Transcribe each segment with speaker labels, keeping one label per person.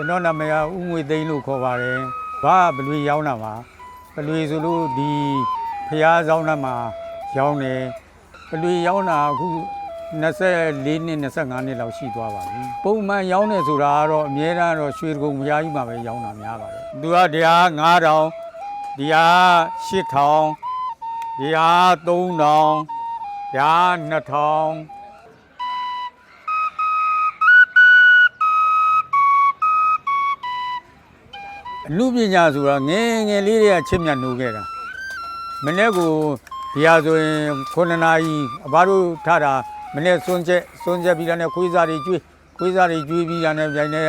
Speaker 1: ကျွန်တော်နာမည်ကဦးငွေသိန်းလို့ခေါ်ပါတယ်ဘာဘလွေရောင်းတာပါဘလွေဆိုလို့ဒီဖျားဆောင်တာမှာရောင်းတယ်ဘလွေရောင်းတာအခု24နှစ်25နှစ်လောက်ရှိသွားပါပြီပုံမှန်ရောင်းနေဆိုတာကတော့အများအားတော့ရွှေတကုံဖျားကြီးမှာပဲရောင်းတာများပါတယ်သူကတရား9000ဒီဟာ8000ဒီဟာ3000ဒါ2000 အမှုပညာဆိုတာငယ်ငယ်လေးတွေကချစ်မြတ်နိုးခဲ့တာမနေ့ကဒီဟာဆိုရင်9နာရီအဘတို့ထားတာမနေ့စွန်းချက်စွန်းချက်ပြီးတာနဲ့ခွေးစားတွေကျွေးခွေးစားတွေကျွေးပြီးတာနဲ့ပြိုင်နေ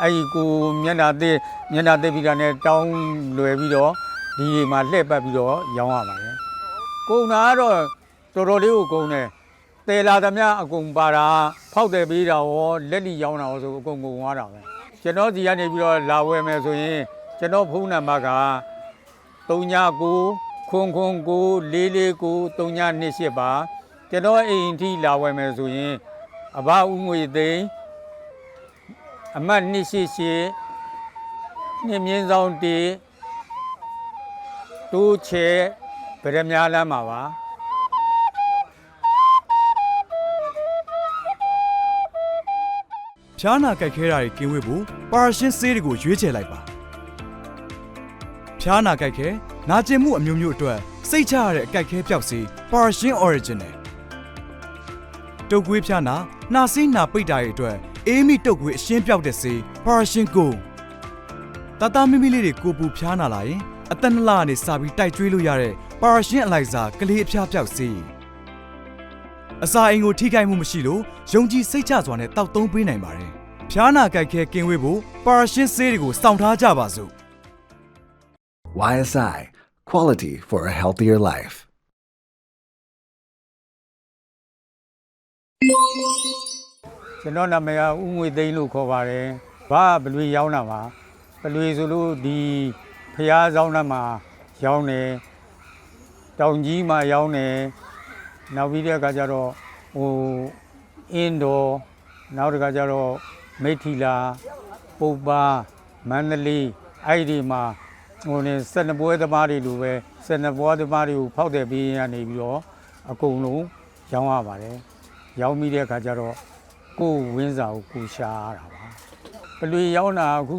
Speaker 1: အဲ့ဒီကိုမျက်နှာသေးမျက်နှာသေးပြီးတာနဲ့တောင်းလွယ်ပြီးတော့ဒီတွေမှာလှည့်ပတ်ပြီးတော့ရောင်းရပါတယ်ကုံတာကတော့တော်တော်လေးကိုကုံတယ်တယ်လာသမျှအကုန်ပါတာဖောက်တယ်ပေးတာရောလက်လီရောင်းတာရောဆိုအကုန်ကုန်သွားတာပဲကျွန်တော်ဒီကနေပြီးတော့လာဝယ်မယ်ဆိုရင် ကျွန်တော်ဖုန်းနံပါတ်က39ခွန်ခွန်ကို449 3928ပါကျွန်တော်အိမ်ထိလာဝယ်မယ်ဆိုရင် အဘဦးငွေသိန်းအမတ်288နှစ်မြင်းဆောင်1တိုးချဲဗရမများလမ်းမှာပါ
Speaker 2: ဖျားနာကြိုက်ခဲတာတွေကင်းဝေးဖို့ပါရရှင်ဆေးတွေကိုရွေးချယ်လိုက်ပါ ဖျားနာကြိုက်ခဲနာကျင်မှုအမျိုးမျိုးအတွက်စိတ်ချရတဲ့အကြိုက်ခဲပျောက်စေးပါရရှင် original တုတ်ကွေးဖျားနာနှာစေးနာပိတ်တာတွေအတွက်အေးမိတုတ်ကွေးအရှင်းပြောက်တဲ့ဆေးပါရရှင်ကိုတတမီမီလေးတွေကိုပူဖျားနာလာရင်အသက်နလကနေစပြီးတိုက်ကျွေးလို့ရတဲ့ပါရရှင်အလိုက်စာကလေးအဖျားပျောက်စေးအစာအိမ်ကိုထိခိုက်မှုမရှိလို့ယုံကြည်စိတ်ချစွာနဲ့တောက်သုံးပေးနိုင်ပါတယ်။ဖျားနာကြိုက်ခဲကင်းဝေးဖို့ပါရရှင်ဆေးတွေကိုစောင့်ထားကြပါစို့
Speaker 3: YSI Quality for a Healthier Life.
Speaker 1: ကျွန်တော်နာမည်ကဦးငွေသိန်းလို့ခေါ်ပါတယ်ဘာဘလွေရောင်းတာပါဘလွေဆိုလို့ဒီဖျားဆောင်တာမှာရောင်းတယ်တောင်ကြီးမှာရောင်းတယ်နောက်ပြီးတဲ့အခါကျတော့ဟိုအင်းတော်နောက်တစ်ခါကျတော့မိထီလာပုပ္ပါမန္တလေးအဲ့ဒီမှာ ဟိုနေစက်နှစ်ပွဲသမားတွေလိုပဲစက်နှစ်ပွဲသမားတွေကိုဖောက်တဲ့ပေးရနေပြီးတော့အကုန်လုံးရောင်းရပါတယ်ရောင်းပြီးတဲ့အခါကျတော့ကိုယ်ဝင်းစာကိုကိုရှာရတာပါပလွေရောင်းတာအခု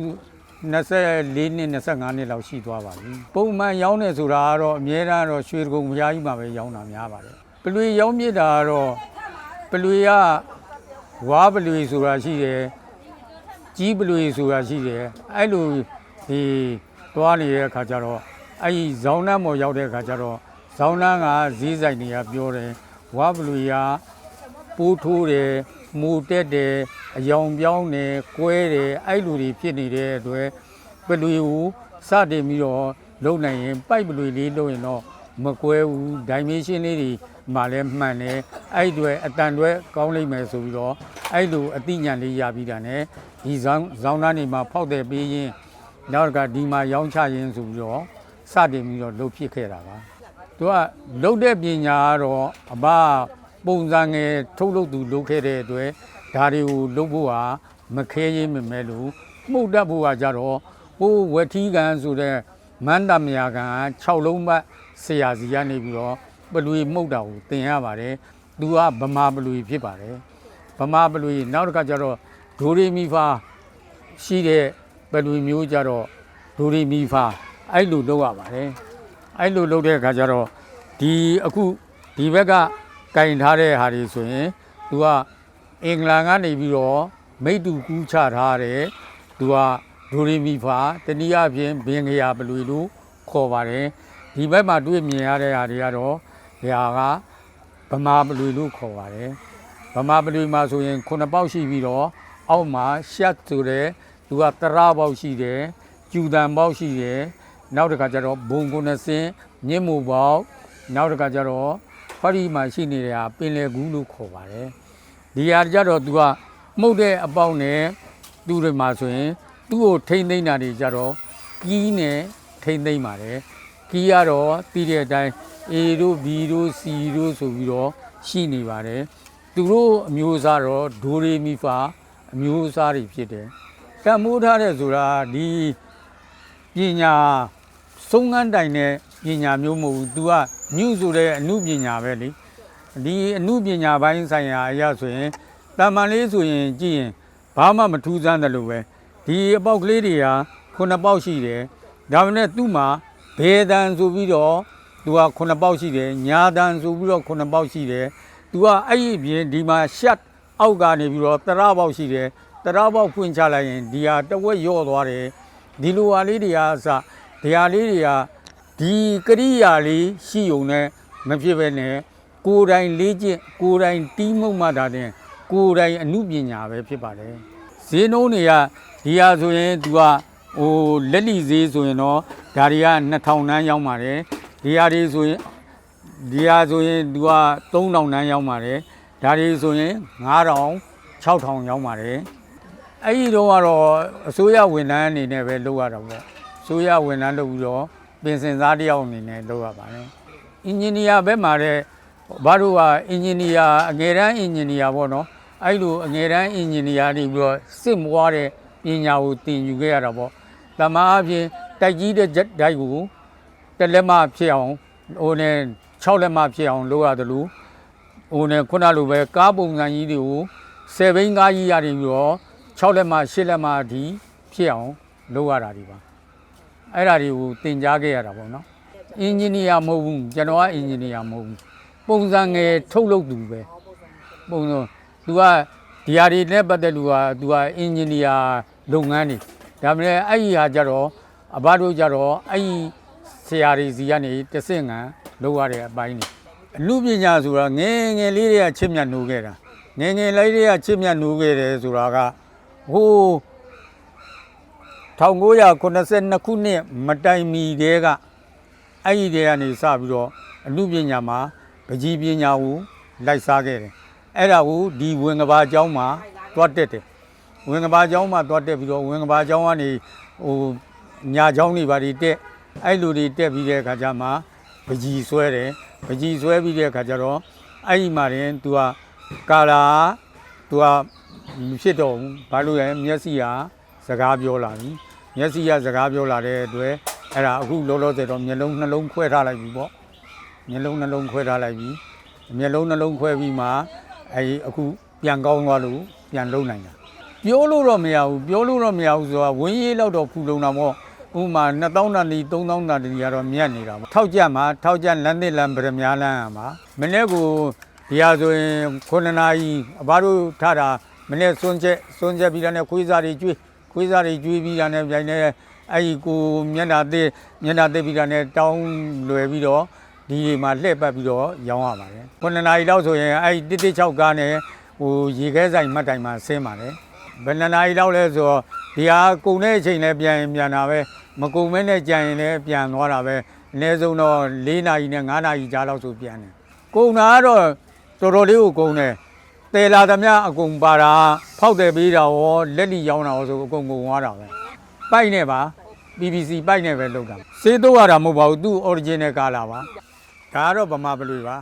Speaker 1: 24နှစ်25နှစ်လောက်ရှိသွားပါပြီပုံမှန်ရောင်းနေဆိုတာကတော့အများအားတော့ရွှေတကုံမယားကြီးမှာပဲရောင်းတာများပါတယ်ပလွေရောင်းမြစ်တာကတော့ပလွေကဝါပလွေဆိုတာရှိတယ်ကြီးပလွေဆိုတာရှိတယ်အဲ့လိုဒီ သွားနေတဲ့အခါကျတော့အဲ့ဒီဇောင်းနှမ်းမော်ရောက်တဲ့အခါကျတော့ဇောင်းနှမ်းကဈေးဆိုင်တွေကပြောတယ်ဝါပလွေကပိုးထိုးတယ်မူတက်တယ်အယောင်ပြောင်းတယ်ကွဲတယ်အဲ့လိုတွေဖြစ်နေတဲ့အတွက်ပလွေကိုစတင်ပြီးတော့လုံနိုင်ရင်ပိုက်ပလွေလေးလုံရင်တော့မကွဲဘူးဒိုင်မရှင်လေးတွေမှလည်းမှန်တယ်အဲ့အတွေအတန်တွေကောင်းလိမ့်မယ်ဆိုပြီးတော့အဲ့လိုအသိဉာဏ်လေးရပြီးတာ ਨੇ ဒီဇောင်းဇောင်းသားနေမှာဖောက်တယ်ပြီးရင် နောက်တစ်ခါဒီမှာရောင်းချရင်ဆိုပြီးတော့စတင်ပြီးတော့လှုပ်ဖြစ်ခဲ့တာပါသူကလုတ်တဲ့ပညာကတော့အဘပုံစံငယ်ထုတ်လုပ်သူလုပ်ခဲ့တဲ့အတွက်ဒါတွေကိုလုပ်ဖို့ဟာမခဲရင်မမဲလို့မှုတ်တတ်ဖို့ကကြတော့ဟိုဝက်ထီးကန်ဆိုတဲ့မန္တမယာကန်6လုံးပတ်ဆရာစီကနေပြီးတော့ပလွေမှုတ်တာကိုသင်ရပါတယ်သူကဗမာပလွေဖြစ်ပါတယ်ဗမာပလွေနောက်တစ်ခါကျတော့ဒိုရီမီဖာရှိတဲ့ ပလွေမျိုးကြတော့ဒိုရီမီဖာအဲ့လိုလုပ်ရပါတယ်အဲ့လိုလုပ်တဲ့အခါကျတော့ဒီအခုဒီဘက်ကကင်ထားတဲ့ဟာတွေဆိုရင်သူကအင်္ဂလန်ကနေပြီးတော့မိတ္တူကူးချထားတယ်သူကဒိုရီမီဖာတနည်းအားဖြင့်ဘင်္ဂယာပလွေလို့ခေါ်ပါတယ်ဒီဘက်မှာတွေ့မြင်ရတဲ့ဟာတွေကတော့ဒီဟာကဗမာပလွေလို့ခေါ်ပါတယ်ဗမာပလွေမှာဆိုရင်ခုနှစ်ပေါက်ရှိပြီးတော့အောက်မှာရှက်ဆိုတဲ့ သူကတရပေါက်ရှိတယ်ကျူတန်ပေါက်ရှိတယ်နောက်တစ်ခါကျတော့ဘုံကုနစင်းမြင့်မှုပေါက်နောက်တစ်ခါကျတော့ဖရီမှာရှိနေတဲ့ဟာပင်လယ်ကူးလို့ခေါ်ပါတယ်ဒီဟာကြတော့ तू ကမှုတ်တဲ့အပေါက်နဲ့သူ့တွေမှာဆိုရင်သူ့ကိုထိမ့်သိမ့်တာတွေကြတော့ကီးနဲ့ထိမ့်သိမ့်ပါတယ်ကီးကတော့တီးတဲ့အတိုင်း A တို့ B တို့ C တို့ဆိုပြီးတော့ရှိနေပါတယ်သူတို့အမျိုးအစားတော့ဒိုရီမီဖာအမျိုးအစားတွေဖြစ်တယ် တန်မိုးထားတဲ့ဆိုတာဒီပညာဆုံးငန်းတိုင်တဲ့ပညာမျိုးမဟုတ်ဘူး तू ကညုဆိုတဲ့အမှုပညာပဲလေဒီအမှုပညာပိုင်းဆိုင်ရာအရာဆိုရင်တာမန်လေးဆိုရင်ကြည့်ရင်ဘာမှမထူးဆန်းတယ်လို့ပဲဒီအပေါက်ကလေးတွေဟာခုနှစ်ပေါက်ရှိတယ်ဒါပေမဲ့သူ့မှာဘေးတန်ဆိုပြီးတော့သူကခုနှစ်ပေါက်ရှိတယ်ညာတန်ဆိုပြီးတော့ခုနှစ်ပေါက်ရှိတယ်သူကအဲ့ဒီအပြင်ဒီမှာရှက်အောက်ကနေပြီးတော့တရပေါက်ရှိတယ် တရပေါက်ဖွင့်ချလိုက်ရင်ဒီဟာတဝက်ရော့သွားတယ်ဒီလိုဟာလေးတွေကအစဒီဟာလေးတွေကဒီကရိယာလေးရှိုံနဲ့မဖြစ်ပဲနဲ့ကိုယ်တိုင်လေးကျင့်ကိုယ်တိုင်တီးမှုတ်မှတာတဲ့ကိုယ်တိုင်အမှုပညာပဲဖြစ်ပါတယ်ဈေးနှုန်းတွေကဒီဟာဆိုရင်သူကဟိုလက်လီဈေးဆိုရင်တော့ဒါတွေက2000တန်းရောက်ပါတယ်ဒီဟာတွေဆိုရင်ဒီဟာဆိုရင်သူက3000တန်းရောက်ပါတယ်ဒါတွေဆိုရင်9000 6000ရောက်ပါတယ် အဲ့ဒီတော့ကတော့အစိုးရဝန်ထမ်းအနေနဲ့ပဲလုပ်ရတာပေါ့အစိုးရဝန်ထမ်းလုပ်ပြီးတော့ပင်စင်စားတစ်ယောက်အနေနဲ့လုပ်ရပါတယ်အင်ဂျင်နီယာဘက်မှာတဲ့ဘာလို့ကအင်ဂျင်နီယာအငယ်တန်းအင်ဂျင်နီယာပေါ့နော်အဲ့လိုအငယ်တန်းအင်ဂျင်နီယာတွေပြီးတော့စစ်မွားတဲ့ပညာကိုသင်ယူခဲ့ရတာပေါ့တမန်အပြင်တိုက်ကြီးတဲ့ဓာတ်ကိုတက်လက်မဖြစ်အောင်ဟိုနဲ့6လက်မဖြစ်အောင်လုပ်ရတယ်လို့ဟိုနဲ့ခုနလိုပဲကားပုံစံကြီးတွေကို7ဘိန်းကားကြီးရတယ်ပြီးတော့ 6လက်မ8လက်မအထိဖြစ်အောင်လုပ်ရတာဒီပါအဲ့ဒါတွေကိုသင်ကြားခဲ့ရတာပေါ့နော်အင်ဂျင်နီယာမဟုတ်ဘူးကျွန်တော်ကအင်ဂျင်နီယာမဟုတ်ဘူးပုံစံငယ်ထုတ်လုပ်သူပဲပုံစံ तू ကဒီဟာတွေနဲ့ပတ်သက်လို့က तू ကအင်ဂျင်နီယာလုပ်ငန်းတွေဒါပေမဲ့အဲ့ဒီဟာကြတော့အဘတို့ကြတော့အဲ့ဒီဆရာတွေစီကနေတဆင့်ငံလောက်ရတဲ့အပိုင်းနေအမှုပညာဆိုတာငယ်ငယ်လေးတွေကချစ်မြတ်နိုးခဲ့တာငယ်ငယ်လေးတွေကချစ်မြတ်နိုးခဲ့တယ်ဆိုတာက ဟို1982ခုနှစ်မတိုင်မီတည်းကအဲ့ဒီတည်းကနေစပြီးတော့အမှုပညာမှာပကြီးပညာကိုလိုက်စားခဲ့တယ်အဲ့ဒါကိုဒီဝင်ကဘာကျောင်းမှာတွားတက်တယ်ဝင်ကဘာကျောင်းမှာတွားတက်ပြီးတော့ဝင်ကဘာကျောင်းကနေဟိုညာကျောင်းတွေဘာတွေတက်အဲ့လူတွေတက်ပြီးတဲ့အခါကျမှပကြီးဆွဲတယ်ပကြီးဆွဲပြီးတဲ့အခါကျတော့အဲ့ဒီမှာရင် तू ကကာလာ तू က မဖြစ်တော့ဘူးဘာလို့လဲမျက်စိကစကားပြောလာပြီမျက်စိကစကားပြောလာတဲ့အတွက်အဲ့ဒါအခုလောလောဆယ်တော့မျက်လုံးနှလုံးခွဲထားလိုက်ပြီပေါ့မျက်လုံးနှလုံးခွဲထားလိုက်ပြီမျက်လုံးနှလုံးခွဲပြီးမှအဲ့ဒီအခုပြန်ကောင်းသွားလို့ပြန်လုံးနိုင်တာပြောလို့တော့မရဘူးပြောလို့တော့မရဘူးဆိုတာဝင်းရေးလောက်တော့ဖူလုံတာပေါ့ဥပမာ2000တန်ဒီ3000တန်ဒီကတော့မြတ်နေတာပေါ့ထောက်ကြမှာထောက်ကြလမ်းသစ်လမ်းဗရမ ्या လမ်းမှာမနေ့ကဒီဟာဆိုရင်9နာရီအဘတို့ထားတာ မနေ့စွန်းချက်စွန်းချက်ပြီးတာနဲ့ခွေးစားတွေကျွေးခွေးစားတွေကျွေးပြီးတာနဲ့ပြိုင်နေအဲ့ဒီကိုမျက်နှာသစ်မျက်နှာသစ်ပြီးတာနဲ့တောင်းလွယ်ပြီးတော့ဒီတွေမှာလှည့်ပတ်ပြီးတော့ရောင်းရပါတယ်9နာရီလောက်ဆိုရင်အဲ့ဒီ116ကားနဲ့ဟိုရေခဲဆိုင်မှတ်တိုင်မှာဆင်းပါတယ်ဘယ်နှစ်နာရီလောက်လဲဆိုတော့ဒီဟာကုန်တဲ့အချိန်လည်းပြန်ရင်ပြန်တာပဲမကုန်မဲနဲ့ကြံရင်လည်းပြန်သွားတာပဲအနည်းဆုံးတော့၄နာရီနဲ့၅နာရီကြားလောက်ဆိုပြန်တယ်ကုန်တာကတော့တော်တော်လေးကိုကုန်တယ် တဲလာသမျှအကုန်ပါတာဖောက်တယ်ပေးတာရောလက်လီရောင်းတာရောဆိုအကုန်ကုန်သွားတာပဲပိုက်နေပါ BBC ပိုက်နေပဲလုပ်တာစေးတော့ရတာမဟုတ်ပါဘူးသူ့ original ကားလာပါဒါကတော့ဗမာပလွေပါ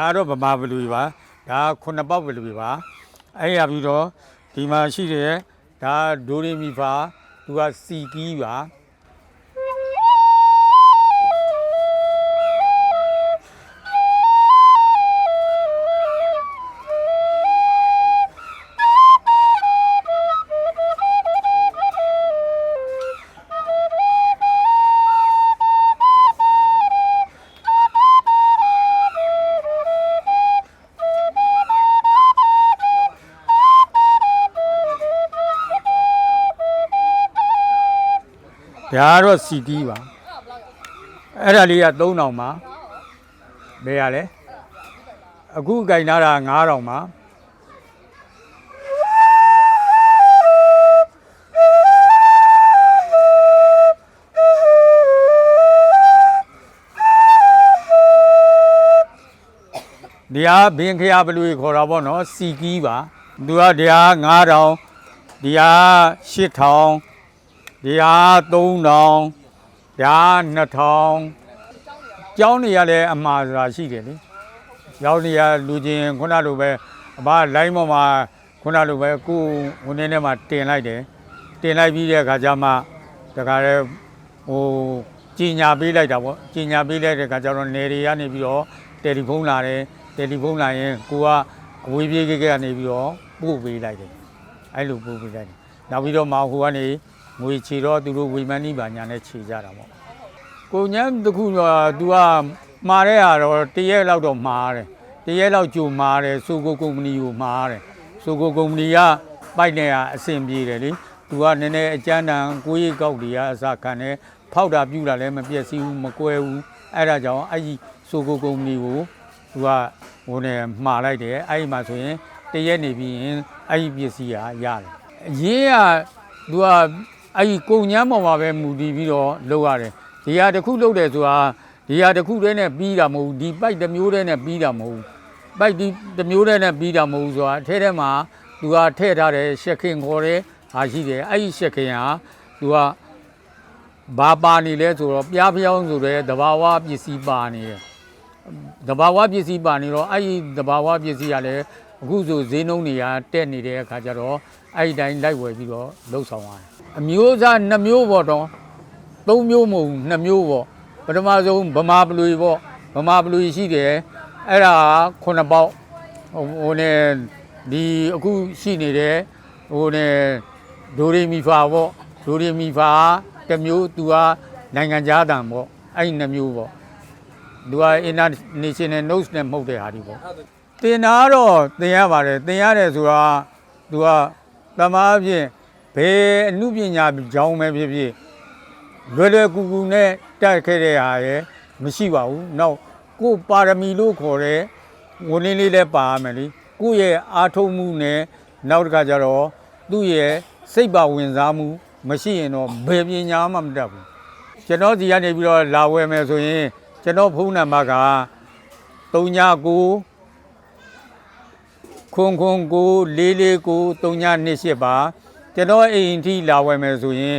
Speaker 1: ဒါကတော့ဗမာဘလူပါဒါခုနှစ်ပေါက်ဘလူပါအဲ့ရပြီးတော့ဒီမှာရှိတယ်ဒါဒိုရီမီဖာသူကစီကီးပါ ဒါကတော့စီကီးပါအဲ့ဒါလေးက3000ပါဘယ်ရလဲအခုကင်ထားတာ9000ပါဒီဟာဘင်ခရဘလူခေါ်တာပေါ့နော်စီကီးပါသူကဒီဟာ9000ဒီဟာ8000 ဒီဟာ3000ဒါ2000ကျောင်းနေရလဲအမှားဆိုတာရှိတယ်လေကျောင်းနေရလူချင်းခုနလိုပဲအဘလိုင်းပေါ်မှာခုနလိုပဲကိုယ်ဝင်နေထဲမှာတင်လိုက်တယ်တင်လိုက်ပြီးတဲ့အခါကျမှတခါလဲဟိုကြီးညာပေးလိုက်တာပေါ့ကြီးညာပေးလိုက်တဲ့အခါကျတော့နေတွေကနေပြီးတော့တယ်လီဖုန်းလာတယ်တယ်လီဖုန်းလာရင်ကိုကအဝေးပြေးကိကကနေပြီးတော့ပို့ပေးလိုက်တယ်အဲ့လိုပို့ပေးလိုက်တယ်နောက်ပြီးတော့မဟိုကနေ ငွေချေတော့သူတို့ဝေမန်းနီးပါညာနဲ့ချေကြတာပေါ့ကိုညမ်းတခုက तू ကမှားတဲ့ဟာတော့တရက်လောက်တော့မှားတယ်တရက်လောက်ကြုံမှားတယ်ဆိုကိုကုမ္ပဏီကိုမှားတယ်ဆိုကိုကုမ္ပဏီကပိုက်နေတာအဆင်ပြေတယ်လေသူကနည်းနည်းအကြမ်းတမ်းကိုရီးကောက်တွေကအစခံတယ်ဖောက်တာပြူတာလည်းမပြည့်စည်ဘူးမကွဲဘူးအဲ့ဒါကြောင့်အဲ့ဒီဆိုကိုကုမ္ပဏီကိုသူကဟိုနေမှားလိုက်တယ်အဲ့ဒီမှာဆိုရင်တရက်နေပြီးရင်အဲ့ဒီပစ္စည်းကရတယ်အရင်ကသူက အဲ့ဒီကုံညမ်းပေါ်မှာပဲမူတည်ပြီးတော့လုပ်ရတယ်ဒီဟာတစ်ခုလုပ်တယ်ဆိုတာဒီဟာတစ်ခုတည်းနဲ့ပြီးတာမဟုတ်ဘူးဒီပိုက်တစ်မျိုးတည်းနဲ့ပြီးတာမဟုတ်ဘူးပိုက်ဒီတစ်မျိုးတည်းနဲ့ပြီးတာမဟုတ်ဘူးဆိုတာအထဲထဲမှာသူကထည့်ထားတယ်ရှက်ခင်ခေါ်တယ်ဟာရှိတယ်အဲ့ဒီရှက်ခင်ဟာသူကဘာပါနေလဲဆိုတော့ပြားပြောင်းဆိုတဲ့တဘာဝပစ္စည်းပါနေတယ်တဘာဝပစ္စည်းပါနေတော့အဲ့ဒီတဘာဝပစ္စည်းကလည်းအခုဆိုဈေးနှုန်းတွေကတက်နေတဲ့အခါကျတော့အဲ့ဒီတိုင်းလိုက်ဝယ်ပြီးတော့လှုပ်ဆောင်ရတယ် အမျိုးအစားနှစ်မျိုးပေါ့တော့သုံးမျိုးမဟုတ်ဘူးနှစ်မျိုးပေါ့ပထမဆုံးဗမာပလူကြီးပေါ့ဗမာပလူကြီးရှိတယ်အဲ့ဒါခုနှစ်ပေါက်ဟိုဟိုနဲ့ဒီအခုရှိနေတဲ့ဟိုနဲ့ဒိုရီမီဖာပေါ့ဒိုရီမီဖာတစ်မျိုးသူကနိုင်ငံခြားတန်ပေါ့အဲ့ဒီနှစ်မျိုးပေါ့သူက international notes နဲ့မှုတ်တဲ့ဟာဒီပေါ့တင်တာကတော့တင်ရပါတယ်တင်ရတယ်ဆိုတာသူကတမားအဖြစ် ဘယ်အမှုပညာကြောင်းပဲဖြစ်ဖြစ်လွယ်လွယ်ကူကူနဲ့တက်ခဲ့တဲ့ဟာရယ်မရှိပါဘူးနောက်ကိုယ်ပါရမီလို့ခေါ်တဲ့ဝင်လေးလေးလည်းပါရမယ်လေကိုယ့်ရဲ့အားထုတ်မှုနဲ့နောက်တစ်ခါကျတော့သူ့ရဲ့စိတ်ပါဝင်စားမှု မရှိရင်တော့ဘယ်ပညာမှမတတ်ဘူးကျွန်တော်ဒီကနေပြီးတော့လာဝယ်မယ်ဆိုရင်ကျွန်တော်ဖုန်းနံပါတ်က39ခွန်ခွန်ကို449 3928ပါ ကျွန်တော်အိမ်ထိလာဝယ်မယ်ဆိုရင်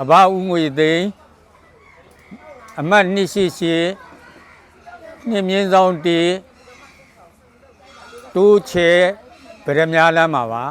Speaker 1: အဘဦးငွေသိန်းအမှတ်288နှစ်မြင်းဆောင်1တိုးချဲဗရမ ्या လမ်းမှာပါ